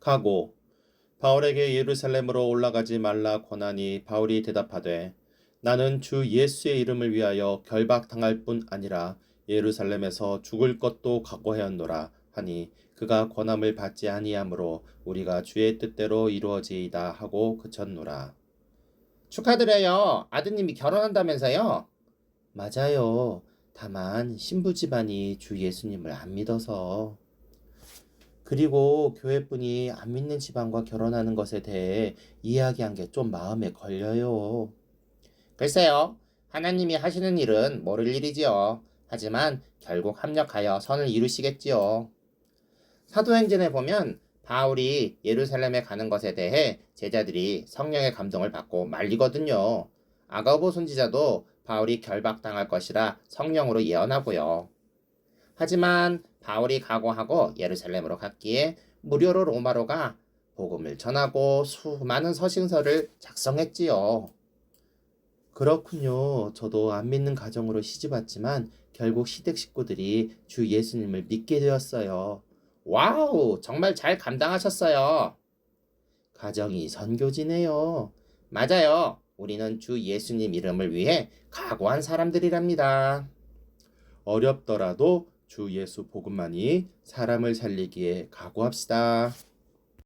가고 바울에게 예루살렘으로 올라가지 말라 권하니 바울이 대답하되 나는 주 예수의 이름을 위하여 결박당할 뿐 아니라 예루살렘에서 죽을 것도 각오하였노라 하니 그가 권함을 받지 아니하므로 우리가 주의 뜻대로 이루어지이다 하고 그쳤노라. 축하드려요. 아드님이 결혼한다면서요? 맞아요. 다만 신부 집안이 주 예수님을 안 믿어서. 그리고 교회분이 안 믿는 집안과 결혼하는 것에 대해 이야기한 게 좀 마음에 걸려요. 글쎄요. 하나님이 하시는 일은 모를 일이지요. 하지만 결국 합력하여 선을 이루시겠지요. 사도행전에 보면 바울이 예루살렘에 가는 것에 대해 제자들이 성령의 감동을 받고 말리거든요. 아가보 선지자도 바울이 결박당할 것이라 성령으로 예언하고요. 하지만 바울이 각오하고 예루살렘으로 갔기에 무료로 로마로 가 복음을 전하고 수많은 서신서를 작성했지요. 그렇군요. 저도 안 믿는 가정으로 시집 왔지만 결국 시댁 식구들이 주 예수님을 믿게 되었어요. 와우, 정말 잘 감당하셨어요. 가정이 선교지네요. 맞아요. 우리는 주 예수님 이름을 위해 각오한 사람들이랍니다. 어렵더라도 주 예수 복음만이 사람을 살리기에 각오합시다.